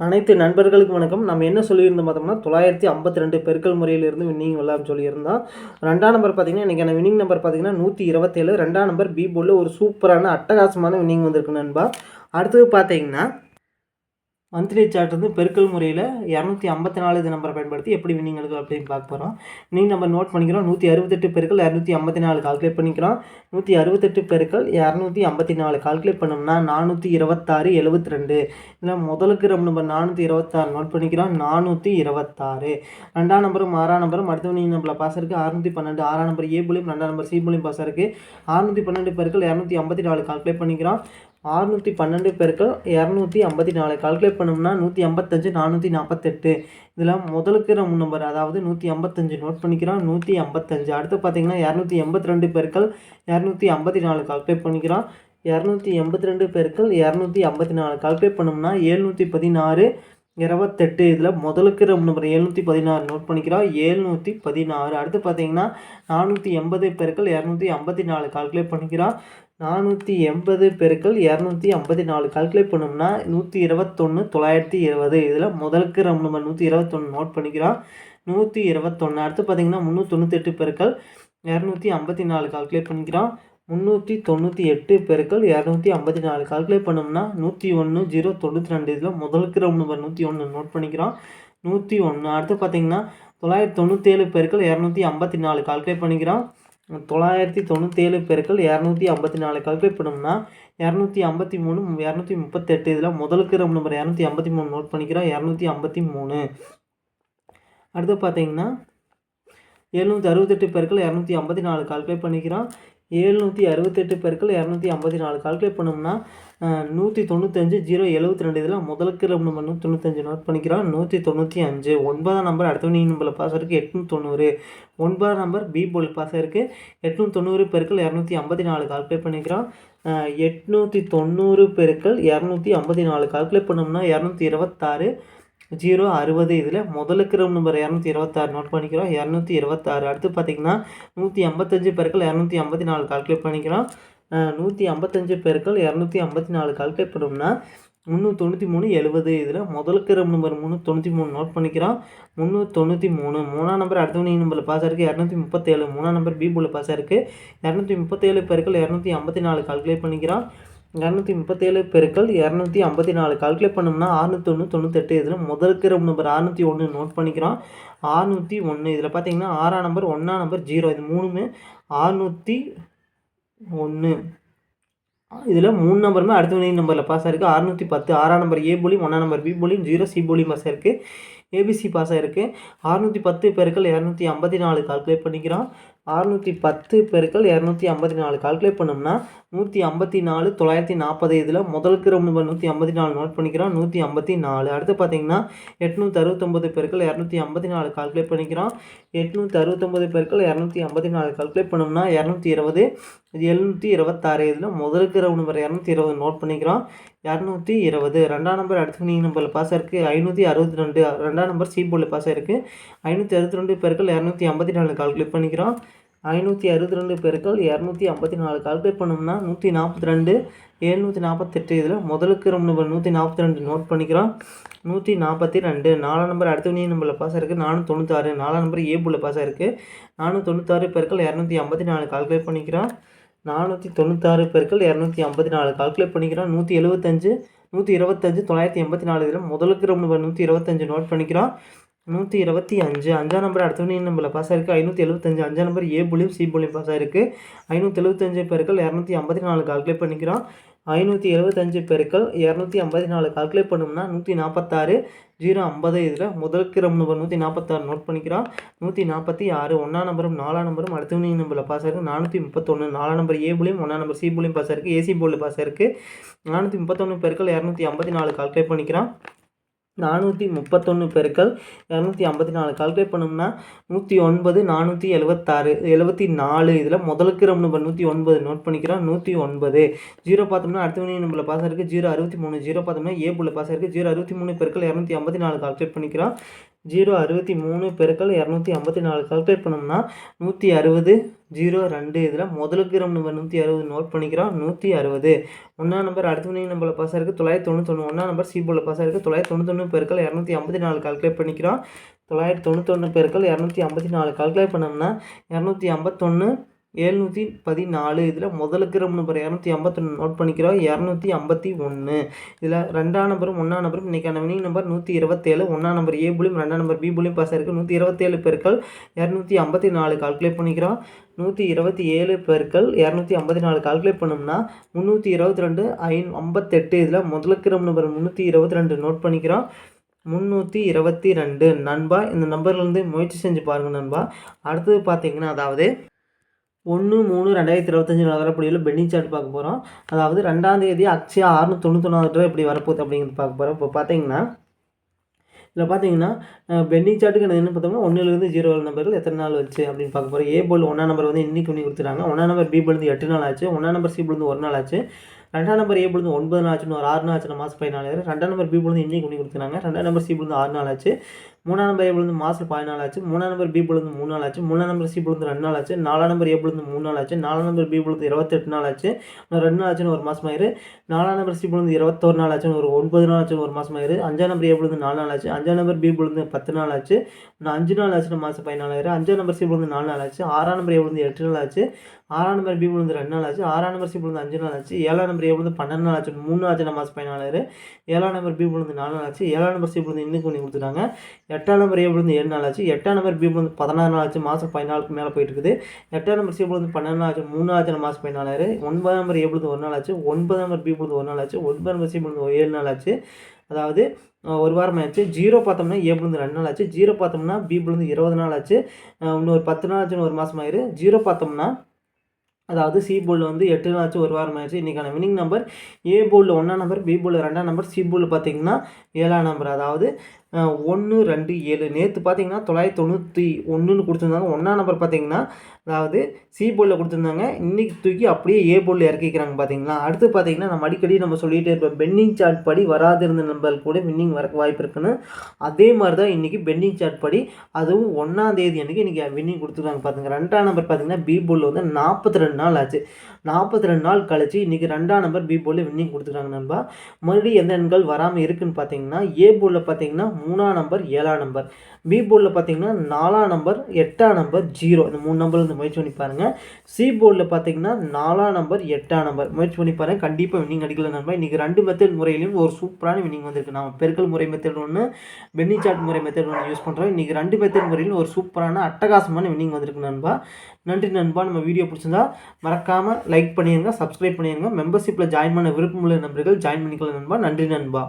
அனைத்து நண்பர்களுக்கும் வணக்கம். நம்ம என்ன சொல்லியிருந்தோம் பார்த்தோம்னா தொள்ளாயிரத்தி ஐம்பத்தி ரெண்டு பெருக்கல் முறையிலிருந்து வின்னிங் வரலாம்னு சொல்லியிருந்தோம். ரெண்டாம் நம்பர் பார்த்தீங்கன்னா இன்றைக்கான வின்னிங் நம்பர் பார்த்தீங்கன்னா நூற்றி இருபத்தேழு. ரெண்டாம் நம்பர் பி போர்டில் ஒரு சூப்பரான அட்டகாசமான வின்னிங் வந்திருக்கு நண்பா. அடுத்தது பார்த்தீங்கன்னா மந்த்லி சார்ட் வந்து பெருக்கல் முறையில் இரநூத்தி ஐம்பத்தி நாலு இது நம்பரை பயன்படுத்தி எப்படி வின்னிங் எடுக்கும் அப்படின்னு பார்க்க போகிறோம் நீங்கள் நம்ம நோட் பண்ணிக்கிறோம். நூற்றி அறுபத்தெட்டு பெருக்கள் இரநூத்தி ஐம்பத்தி நாலு கால்குலேட் பண்ணிக்கிறோம். நூற்றி அறுபத்தெட்டு பெருக்கள் இரநூத்தி ஐம்பத்தி நாலு கால்குலேட் பண்ணோம்னா நானூற்றி இருபத்தாறு எழுபத்தி ரெண்டு இதில் முதலுக்கு நம்ம நம்பர் நானூற்றி இருபத்தாறு நோட் பண்ணிக்கிறோம். நானூற்றி இருபத்தாறு. ரெண்டாம் நம்பரும் ஆறாம் நம்பரும் அடுத்த வின்னிங் நம்பரில் பாஸ் இருக்குது அறுநூற்றி பன்னெண்டு ஆறாம் நம்பர் ஏ புலியும் ரெண்டாம் நம்பர் சி புலியும் பாஸ் இருக்குது அறுநூற்றி பன்னெண்டு பெருக்கள் இரநூத்தி ஐம்பத்தி நாலு கால்குலேட் பண்ணிக்கிறோம். ஆறுநூற்றி பன்னெண்டு பெருக்கள் இரநூத்தி ஐம்பத்தி நாலு கால்குலேட் பண்ணோம்னா நூற்றி ஐம்பத்தஞ்சு நானூற்றி நாற்பத்தெட்டு. இதில் முதலுக்கு நம்ம நம்பர் அதாவது நூற்றி ஐம்பத்தஞ்சு நோட் பண்ணிக்கிறோம். நூற்றி ஐம்பத்தஞ்சு. அடுத்து பார்த்தீங்கன்னா இரநூத்தி எண்பத்தி ரெண்டு பெருக்கள் இரநூத்தி ஐம்பத்தி நாலு கால்குலேட் பண்ணிக்கிறோம். இரநூத்தி எண்பத்தி ரெண்டு பெருக்கள் இரநூத்தி ஐம்பத்தி நாலு கால்குலேட் பண்ணோம்னா எழுநூற்றி பதினாறு இருபத்தெட்டு. இதில் முதலுக்கு ரொம்ப நம்பர் எழுநூற்றி பதினாறு நோட் பண்ணிக்கிறோம். எழுநூற்றி பதினாறு. அடுத்து பார்த்தீங்கன்னா நானூற்றி எண்பது பெருக்கள் இரநூத்தி ஐம்பத்தி நாலு கால்குலேட் பண்ணிக்கிறோம். நானூற்றி எண்பது பெருக்கள் இரநூத்தி ஐம்பத்தி நாலு. கால்குலேட் பண்ணோம்னா நூற்றி இருபத்தொன்று தொள்ளாயிரத்தி இருபது. இதில் முதலுக்கு நம்ம நம்ம நூற்றி இருபத்தொன்று நோட் பண்ணிக்கிறோம். நூற்றி இருபத்தொன்று அடுத்து பார்த்திங்கன்னா முந்நூற்றி பெருக்கள் இரநூத்தி ஐம்பத்தி நாலு. கால்குலேட் பண்ணிக்கிறோம். முந்நூற்றி தொண்ணூற்றி எட்டு பெருக்கள் இரநூத்தி ஐம்பத்தி நாலு. கால்குலேட் பண்ணோம்னா நூற்றி ஒன்று ஜீரோ தொண்ணூற்றி ரெண்டு. இதில் முதலுக்கு ரவுண்ட் நம்பர் நூற்றி ஒன்று நோட் பண்ணிக்கிறோம். நூற்றி ஒன்று அடுத்து பார்த்திங்கன்னா தொள்ளாயிரத்தி தொண்ணூற்றேழு பெருக்கள் இரநூத்தி ஐம்பத்தி நாலு. கால்குலேட் பண்ணிக்கிறோம். தொள்ளாயிரத்தி தொண்ணூற்றேழு பெருக்கள் இரநூத்தி ஐம்பத்தி நாலு கால்குலேட் பண்ணோம்னா இரநூத்தி ஐம்பத்தி மூணு இரநூத்தி முப்பத்தெட்டு இதில் முதலுக்கு நம்ம நம்பர் இரநூத்தி ஐம்பத்தி மூணு நோட் பண்ணிக்கிறோம். இரநூத்தி ஐம்பத்தி மூணு. அடுத்து பார்த்தீங்கன்னா எழுநூற்றி அறுபத்தெட்டு பேருக்கள் இரநூத்தி ஐம்பத்தி நாலு கால்குலேட் பண்ணிக்கிறோம். ஏழ்நூற்றி அறுபத்தெட்டு பெருக்கள் இரநூத்தி ஐம்பத்தி நாலு கால்குலேட் பண்ணோம்னா நூற்றி தொண்ணூத்தஞ்சு ஜீரோ எழுபத்தி ரெண்டு இதில் முதலுக்கு நம்ம நூற்றி தொண்ணூத்தஞ்சு நோட் பண்ணிக்கிறோம். நூற்றி தொண்ணூற்றி அஞ்சு. ஒன்பதாம் நம்பர் அடுத்த நீ நம்பரில் பாஸ் இருக்குது எட்நூற்றி தொண்ணூறு. ஒன்பதாம் நம்பர் பி போல் பாஸ் இருக்குது எட்நூற்றி தொண்ணூறு பெருக்கள் இரநூத்தி ஐம்பத்தி நாலு கால்குலேட் பண்ணிக்கிறோம். எட்நூற்றி தொண்ணூறு பெருக்கள் இரநூத்தி ஐம்பத்தி நாலு கால்குலேட் பண்ணோம்னா இரநூத்தி இருபத்தாறு. ஜீரோ அறுபது இதில் முதலுக்கு நம்பர் இரநூத்தி இருபத்தாறு நோட் பண்ணிக்கிறோம். இரநூத்தி இருபத்தாறு. அடுத்து பார்த்திங்கன்னா நூற்றி ஐம்பத்தஞ்சு பெருக்கள் இரநூத்தி ஐம்பத்தி நாலு கால்குலேட் பண்ணிக்கிறோம் நூற்றி ஐம்பத்தஞ்சு பெருக்கள் இரநூத்தி ஐம்பத்தி நாலு கால்குலேட் பண்ணோம்னா முந்நூற்றி தொண்ணூற்றி மூணு எழுபது இதில் முதலுக்கு நம்பர் முந்நூற்றி தொண்ணூற்றி மூணு நோட் பண்ணிக்கிறோம். முந்நூற்றி தொண்ணூற்றி மூணு. மூணாம் நம்பர் அடுத்தவணி நம்பரில் பாஸ் இருக்குது இரநூத்தி முப்பத்தேழு. மூணாம் நம்பர் பி போல் பாஸ் இருக்குது இரநூத்தி முப்பத்தேழு பேருக்கள் இரநூத்தி ஐம்பத்தி நாலு கால்குலேட் பண்ணிக்கிறோம். இரநூத்தி முப்பத்தேழு பெருக்கள் இரநூத்தி ஐம்பத்தி நாலு. கால்குலேட் பண்ணோம்னா அறுநூத்தி ஒன்று தொண்ணூத்தெட்டு இதில் முதலுக்கு நம்பர் அறுநூற்றி ஒன்று நோட் பண்ணிக்கிறோம். அறுநூற்றி ஒன்று இதில் பார்த்தீங்கன்னா ஆறாம் நம்பர் ஒன்றாம் நம்பர் ஜீரோ இது மூணுமே அறுநூற்றி ஒன்று இதில் மூணு நம்பருமே அடுத்த வினை நம்பரில் பாஸ் ஆயிருக்கு. அறுநூற்றி பத்து. ஆறாம் நம்பர் ஏ போலியும் ஒன்றாம் நம்பர் பி போலியும் ஜீரோ சி போலியும் பாஸ் ஆயிருக்கு. ஏபிசி பாஸ் ஆயிருக்கு. அறுநூற்றி பத்து பேருக்கள் இரநூத்தி ஐம்பத்தி நாலு. கால்குலேட் பண்ணிக்கிறோம். அறுநூற்றி பத்து பெருக்கள் இரநூத்தி ஐம்பத்தி நாலு. கால்குலேட் பண்ணோம்னா நூற்றி ஐம்பத்தி நாலு தொள்ளாயிரத்தி நாற்பது இதில் முதலுக்கு ரொம்ப நூற்றி ஐம்பத்தி நாலு நோட் பண்ணிக்கிறோம். நூற்றி ஐம்பத்தி நாலு. அடுத்து பார்த்தீங்கன்னா எட்நூற்றி அறுபத்தொம்பது பெருக்கள் இரநூத்தி ஐம்பத்தி நாலு. கால்குலேட் பண்ணிக்கிறோம். எட்நூற்றி அறுபத்தொம்பது பெருக்கள் இரநூத்தி ஐம்பத்தி நாலு. கால்குலேட் பண்ணோம்னா இரநூத்தி இருபது எழுநூற்றி இருபத்தாறு இதில் முதலுக்கு ரவுண்ட் நம்பர் இரநூத்தி இருபது நோட் பண்ணிக்கிறோம். இரநூத்தி இருபது. ரெண்டாம் நம்பர் அடுத்து நீ நம்பரில் பாஸ் இருக்குது ஐநூற்றி அறுபத்தி ரெண்டு. ரெண்டாம் நம்பர் சி போர்டில் பாஸ் இருக்குது ஐநூற்றி அறுபத்தி ரெண்டு பேருக்கள் இரநூத்தி ஐம்பத்தி நாலு. கால்குலேட் பண்ணிக்கிறோம். ஐநூற்றி அறுபத்தி ரெண்டு பேருக்கள் இரநூத்தி ஐம்பத்தி நாலு கால்குலேட் பண்ணோம்னா நூற்றி நாற்பத்தி ரெண்டு எழுநூற்றி நாற்பத்தெட்டு இதில் முதலுக்கு ரொம்ப நம்பர் நூற்றி நாற்பத்தி ரெண்டு நோட் பண்ணிக்கிறோம். நூற்றி நாற்பத்தி ரெண்டு நாலாம் நம்பர் அடுத்த நீ நம்பரில் பாஸ் ஆயிருக்கு நானூற்றி தொண்ணூத்தாறு நாலாம் நம்பர் ஏ போல் பாஸ் ஆயிருக்கு. நானூற்றி தொண்ணூத்தாறு பேருக்கள் இரநூத்தி ஐம்பத்தி நாலு கால்குலேட் பண்ணிக்கிறோம். நானூற்றி தொண்ணூத்தாறு பெருக்கள் இரநூத்தி ஐம்பத்தி நாலு கால்குலேட் பண்ணிக்கிறோம். நூற்றி எழுபத்தஞ்சு நூற்றி இருபத்தஞ்சு தொள்ளாயிரத்தி எண்பத்தி நாலு இதில் முதலுக்கு ரொம்ப நூற்றி இருபத்தஞ்சு நோட் பண்ணிக்கிறோம். நூற்றி இருபத்தி அஞ்சு. அஞ்சாம் நம்பர் அடுத்த நம்பரில் பாஸ் ஆயிருக்கு? ஐநூற்றி எழுபத்தஞ்சு அஞ்சாம் நம்பர் ஏ புள்ளியும் சி புள்ளியும் பாஸ் ஆயிருக்கு. ஐநூற்றி எழுபத்தஞ்சு பெருக்கள் இரநூத்தி ஐம்பத்தி நாலு கால்குலேட் பண்ணிக்கிறோம். ஐநூற்றி எழுபத்தஞ்சு பெருக்கள் இரநூத்தி ஐம்பத்தி நாலு கால்குலேட் பண்ணோம்னா நூற்றி நாற்பத்தாறு. ஜீரோ ஐம்பது இதில் முதல் கிரம் நம்பர் நூற்றி நாற்பத்தாறு நோட் பண்ணிக்கிறோம். நூற்றி நாற்பத்தி ஆறு. ஒன்றாம் நம்பரும் நாலாம் நம்பரும் அடுத்த நம்பரில் பாஸ் ஆயிருக்கு? நானூற்றி முப்பத்தொன்று நாலாம் நம்பர் ஏ புள்ளியும் ஒன்றாம் நம்பர் சி புள்ளியும் பாஸ் ஆயிருக்கு. ஏசி போலில் பாஸ் ஆயிருக்கு. நானூற்றி முப்பத்தொன்று பெருக்கள் இரநூத்தி ஐம்பத்தி நாலு கால்குலேட் பண்ணிக்கிறோம். நானூற்றி முப்பத்தொன்று பெருக்கள் இரநூத்தி ஐம்பத்தி நாலு கால்குலேட் பண்ணோம்னா நூற்றி ஒன்பது நானூற்றி எழுபத்தாறு எழுபத்தி நாலு. இதில் முதலுக்கு ரொம்ப நம்பர் நூற்றி ஒன்பது நோட் பண்ணிக்கிறோம். நூற்றி ஒன்பது. ஜீரோ பார்த்தோம்னா அடுத்த மணி நம்மள பாஸ் இருக்குது ஜீரோ அறுபத்தி மூணு. ஜீரோ பார்த்தோம்னா ஏ புள்ள பாஸ் இருக்குது ஜீரோ அறுபத்தி மூணு பெருக்கள் இரநூத்தி ஐம்பத்தி நாலு கால்குலேட் பண்ணிக்கிறோம். ஜீரோ அறுபத்தி மூணு பெருக்கள் இரநூத்தி ஐம்பத்தி நாலு கால்குலேட் பண்ணோம்னா நூற்றி அறுபது ஜீரோ ரெண்டு இதில் முதலுக்கு நம்பர் நூற்றி அறுபது நோட் பண்ணிக்கிறோம் நூற்றி அறுபது. ஒன்றா நம்பர் அடுத்த மணி நம்பரில் பாஸ் இருக்குது தொள்ளாயிரத்தி தொண்ணூத்தொன்று ஒன்றா நம்பர் சிபோல போர்டில் பாஸ் இருக்குது தொள்ளாயிரத்தி தொண்ணூத்தொன்று பெருக்கள் இரநூத்தி ஐம்பத்தி நாலு கால்குலேட் பண்ணிக்கிறோம். தொள்ளாயிரத்தி தொண்ணூத்தொன்று பெருக்கள் இரநூத்தி ஐம்பத்தி நாலு கால்குலேட் பண்ணோம்னா இரநூத்தி ஐம்பத்தொன்று எழுநூற்றி பதினாலு. இதில் முதலுக்கு நம்பர் இரநூத்தி ஐம்பத்தொன்று நோட் பண்ணிக்கிறோம் இரநூத்தி ஐம்பத்தி ஒன்று இதில் ரெண்டாம் நம்பரும் ஒன்றாம் நம்பரும் இன்றைக்கான வினிங் நம்பர் நூற்றி இருபத்தேழு. ஒன்றாம் நம்பர் ஏ புள்ளியும் ரெண்டாம் நம்பர் பி புள்ளியும் பாஸ் இருக்குது நூற்றி இருபத்தேழு பெருக்கள் இரநூத்தி ஐம்பத்தி நாலு கால்குலேட் பண்ணிக்கிறோம். நூற்றி இருபத்தி ஏழு பெருக்கள் இரநூத்தி ஐம்பத்தி நாலு கால்குலேட் பண்ணோம்னா முந்நூற்றி இருபத்தி ரெண்டு ஐ ஐம்பத்தெட்டு. இதில் முதலுக்கு நம்பர் முந்நூற்றி இருபத்தி ரெண்டு. நோட் பண்ணிக்கிறோம். முந்நூற்றி இருபத்தி ரெண்டு. நண்பா இந்த நம்பர்லேருந்து முயற்சி செஞ்சு பாருங்கள் நண்பா. அடுத்தது பார்த்தீங்கன்னா அதாவது ஒன்று மூணு ரெண்டாயிரத்தி இருபத்தஞ்சி நகரப்படியில் பெண்டிங் சார்ட் பார்க்க போகிறோம் அதாவது ரெண்டாம் தேதி அக்ஷயா ஆறுநூற்றி தொண்ணூத்தொன்னாவது ரூபா எப்படி வரப்போகுது அப்படிங்கிறது பார்க்க போகிறோம் இப்போ பார்த்தீங்கன்னா இதில் பார்த்தீங்கன்னா பெண்டிங் சார்ட்டுக்கு என்ன பார்த்தோம்னா ஒன்றுலேருந்து ஜீரோ நம்பர்கள் எத்தனை நாள் வச்சு அப்படின்னு பார்க்க போகிறோம் ஏ போல் ஒன்றா நம்பர் வந்து இன்னைக்கு பண்ணி கொடுத்துருக்காங்க ஒன்றா நம்பர் பி போல் எட்டு நாள் ஆச்சு. ஒன்றா நம்பர் சி போல் ஒரு நாள் ஆச்சு. ரெண்டாம் நம்பர் ஏ பொழுது ஒன்பது நாள் ஆச்சுன்னு ஒரு ஆறு நாள் ஆச்சு. மாதம் பதினாலு ரெண்டாம் நம்பர் பி பொழுது இன்னைக்கு பண்ணி கொடுத்துருக்காங்க ரெண்டாம் நம்பர் சி பொழுது ஆறு நாள் ஆச்சு. மூணாம் நம்பர் ஏ பொழுது மாதம் பதினாலு ஆச்சு. மூணாம் நம்பர் பி பொழுது மூணு நாள் ஆச்சு. மூணாம் நம்பர் சி பொழுது ரெண்டு நாள் ஆச்சு. நாலாம் நம்பர் ஏ பொழுது மூணு நாள் ஆச்சு. நாலாம் நம்பர் பி பொழுது இருபத்தெட்டு நாள் ஆச்சு. ரெண்டு நாள் ஆச்சுன்னு ஒரு மாதம் ஆயிரு நாலாம் நம்பர் சி பொழுது இருபத்தோரு நாள் ஆச்சுன்னு ஒரு ஒன்பது நாள் ஆச்சுன்னு ஒரு மாதம் ஆயிரு அஞ்சாம் நம்பர் ஏ பொழுது நாலு நாள் ஆச்சு. அஞ்சாம் நம்பர் பி பொழுது பத்து நாள் ஆச்சு. அஞ்சு நாள் ஆச்சுன்னு மாதம் பதினாலாயிரம் அஞ்சாம் நம்பர் சி பொழுது நாலு நாள் ஆச்சு. ஆறாம் நம்பர் ஏ பொழுது எட்டு நாள் ஆச்சு. ஆறாம் நம்பர் பி விழுந்து ரெண்டு நாள் ஆச்சு. ஆறாம் நம்பர் சி விழுந்து அஞ்சு நாள் ஆச்சு. ஏழாம் நம்பர் ஏ விழுந்து பன்னெண்டு நாள் ஆச்சு. மூணு ஆச்சு நம்ம மாதம் பதினாலாயிரம் ஏழாம் நம்பர் பி விழுந்து நாலு நாள் ஆச்சு. ஏழாம் நம்பர் சி விழுந்து இன்னும் கொஞ்சம் கொடுத்துட்டாங்க. எட்டாம் நம்பர் ஏபிள் வந்து ஏழு நாள் ஆச்சு. எட்டாம் நம்பர் பி வந்து பதினாறு நாள் ஆச்சு. மாதம் பதினாலுக்கு மேலே போயிட்டு இருக்குது. எட்டாம் நம்பர் சி வந்து பன்னெண்டு நாள் ஆச்சு. மூணு ஆச்சு மாதம் பதினாலாயிரம். ஒன்பதாம் நம்பர் ஏபிள் ஒரு நாள் ஆச்சு. ஒன்பதாம் நம்பர் பி விழுந்து ஒரு நாள் ஆச்சு. ஒன்பதாம் நம்பர் சி ஏழு நாள் ஆச்சு. அதாவது ஒரு வாரம் ஆச்சு. ஜீரோ பார்த்தோம்னா ஏபிள் வந்து ரெண்டு நாள் ஆச்சு. ஜீரோ பார்த்தோம்னா பி விழுந்து இருபது நாள் ஆச்சு. இன்னொரு பத்து நாள் ஆச்சுன்னு ஒரு மாதம் ஆயிரு. ஜீரோ பார்த்தோம்னா அதாவது சி போர்டில் வந்து எட்டு நாள் ஆச்சு. ஒரு வாரம் ஆயிடுச்சு இன்றைக்கான வினிங் நம்பர் ஏ போர்டில் ஒன்றாம் நம்பர் பி போர்டில் ரெண்டாம் நம்பர் சி போர்டில் பார்த்தீங்கன்னா ஏழாம் நம்பர் அதாவது ஒன்று ரெண்டு ஏழு. நேற்று பார்த்தீங்கன்னா தொள்ளாயிரத்தி தொண்ணூற்றி ஒன்றுன்னு கொடுத்துருந்தாங்க. ஒன்றாம் நம்பர் பார்த்தீங்கன்னா அதாவது சி போர்டில் கொடுத்துருந்தாங்க. இன்றைக்கி தூக்கி அப்படியே ஏ போர்டில் இறக்கிக்கிறாங்க பார்த்தீங்களா அடுத்து பார்த்தீங்கன்னா நம்ம அடிக்கடி நம்ம சொல்லிகிட்டே இருப்போம் பெண்டிங் சார்ட் படி வராதிருந்த நம்பர் கூட வின்னிங் வர வாய்ப்பு இருக்குன்னு. அதே மாதிரி தான் இன்றைக்கி பெண்டிங் சார்ட் படி அதுவும் ஒன்றாம் தேதி அன்றைக்கி இன்றைக்கி வின்னிங் கொடுத்துருக்காங்க பார்த்துங்க ரெண்டாம் நம்பர் பார்த்தீங்கன்னா பி போர்டில் வந்து நாற்பத்தி ரெண்டு நாள் ஆச்சு. நாற்பத்தி ரெண்டு நாள் கழிச்சு இன்றைக்கி ரெண்டாம் நம்பர் பி போர்டில் வின்னிங் கொடுத்துருக்காங்க நண்பா. மறுபடியும் எந்த எண்கள் வராமல் இருக்குன்னு பார்த்தீங்கன்னா ஏ போர்டில் பார்த்தீங்கன்னா மூணாம் நம்பர் ஏழாம் நம்பர் பி போர்டில் பார்த்தீங்கன்னா நாலாம் நம்பர் எட்டாம் நம்பர் ஜீரோ இந்த மூணு நம்பர் வந்து முயற்சி பண்ணி பாருங்கள் சி போர்டில் பார்த்தீங்கன்னா நாலாம் நம்பர் எட்டாம் நம்பர் முயற்சி பண்ணி பாருங்கள் கண்டிப்பாக வின்னிங் அடிக்கல நம்பர் இன்றைக்கி ரெண்டு மெத்தட் முறையிலையும் ஒரு சூப்பரான வின்னிங் வந்திருக்கு. நம்ம பெருக்கல் முறை மெத்தட் ஒன்று பென்னி சாட் முறை மெத்தட் ஒன்று யூஸ் பண்ணுறோம் இன்றைக்கி ரெண்டு மெத்தட் முறையிலும் ஒரு சூப்பரான அட்டகாசமான வின்னிங் வந்திருக்கு நண்பா. நன்றி நண்பா. நம்ம வீடியோ பிடிச்சிருந்தா மறக்காமல் லைக் பண்ணிடுங்க சப்ஸ்கிரைப் பண்ணிடுங்க மெம்பர்ஷிப்பில் ஜாயின் பண்ண விருப்பமுள்ள நண்பர்கள் ஜாயின் பண்ணிக்கலாம் நண்பா. நன்றி நண்பா.